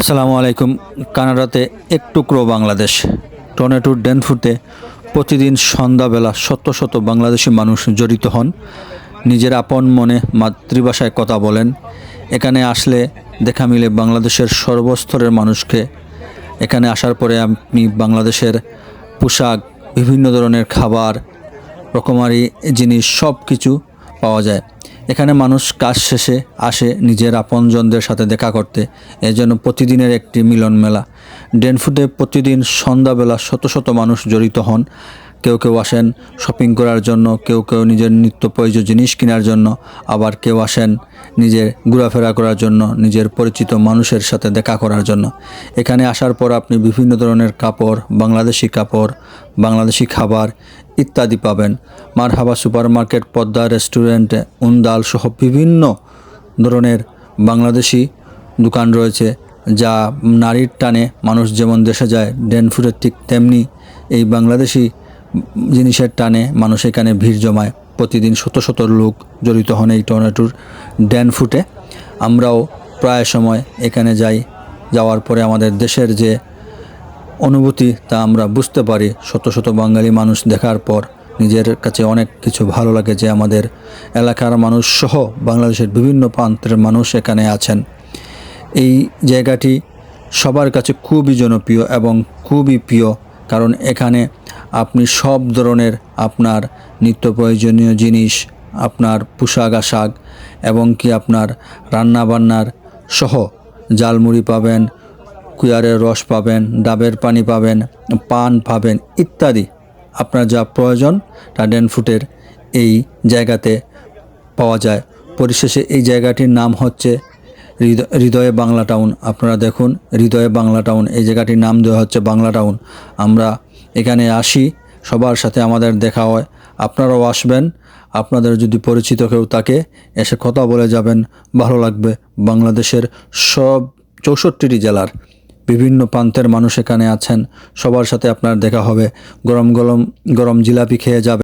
আসসালামু আলাইকুম। কানাডাতে এক টুকরো বাংলাদেশ। টর্নেটোর ডেনফুটে প্রতিদিন সন্ধ্যাবেলা শত শত বাংলাদেশি মানুষ জড়িত হন। নিজের আপন মনে মাতৃভাষায় কথা বলেন। এখানে আসলে দেখা মিলে বাংলাদেশের সর্বস্তরের মানুষকে। এখানে আসার পরে আপনি বাংলাদেশের পোশাক, বিভিন্ন ধরনের খাবার, রকমারি জিনিস সব কিছু পাওয়া যায়। এখানে মানুষ কাজ শেষে আসে নিজের আপনজনদের সাথে দেখা করতে। এজন্য প্রতিদিনের একটি মিলন মেলা। ডেনফুটে প্রতিদিন সন্ধ্যাবেলা শত শত মানুষ জড়িত হন। কেউ কেউ আসেন শপিং করার জন্য, কেউ কেউ নিজের নিত্য প্রয়োজন জিনিস কেনার জন্য, আবার কেউ আসেন নিজের ঘোরাফেরা করার জন্য, নিজের পরিচিত মানুষের সাথে দেখা করার জন্য। এখানে আসার পর আপনি বিভিন্ন ধরনের কাপড়, বাংলাদেশি কাপড়, বাংলাদেশি খাবার ইত্যাদি পাবেন। Marhaba supermarket Padma restaurant, উন্দাল সহ বিভিন্ন ধরনের বাংলাদেশি দোকান রয়েছে, যা নারীর টানে মানুষ যেমন দেশে যায় ডেনফুটের ঠিক তেমনি এই বাংলাদেশি জিনিসের টানে মানুষ এখানে ভিড় জমায়। প্রতিদিন শত শত লোক জড়িত হন এই টর্নেটোর ড্যানফুটে আমরাও প্রায় সময় এখানে যাই, যাওয়ার পরে আমাদের দেশের যে অনুভূতি তা আমরা বুঝতে পারি। শত শত বাঙালি মানুষ দেখার পর নিজের কাছে অনেক কিছু ভালো লাগে যে আমাদের এলাকার মানুষ সহ বাংলাদেশের বিভিন্ন প্রান্তের মানুষ এখানে আছেন। এই জায়গাটি সবার কাছে খুবই জনপ্রিয় এবং খুবই প্রিয়, কারণ এখানে আপনি সব ধরনের আপনার নিত্য প্রয়োজনীয় জিনিস, আপনার পোশাক আশাক এবং কি আপনার রান্নাবান্নার সহ জালমুড়ি পাবেন কুয়ারের রস পাবেন, ডাবের পানি পাবেন, পান পাবেন ইত্যাদি। আপনার যা প্রয়োজন তা ডেনফুটের এই জায়গাতে পাওয়া যায়। পরিশেষে এই জায়গাটির নাম হচ্ছে হৃদয়ে বাংলা টাউন। আপনারা দেখুন, হৃদয়ে বাংলা টাউন, এই জায়গাটির নাম দেওয়া হচ্ছে বাংলা টাউন। আমরা এখানে আসি, সবার সাথে আমাদের দেখা হয়। আপনারাও আসবেন, আপনাদের যদি পরিচিত কেউ তাকে এসে কথা বলে যাবেন, ভালো লাগবে। বাংলাদেশের সব চৌষট্টিটি জেলার বিভিন্ন প্রান্তের মানুষ এখানে আছেন। সবার সাথে আপনার দেখা হবে। গরম গরম গরম জিলাপি খেয়ে যাবে।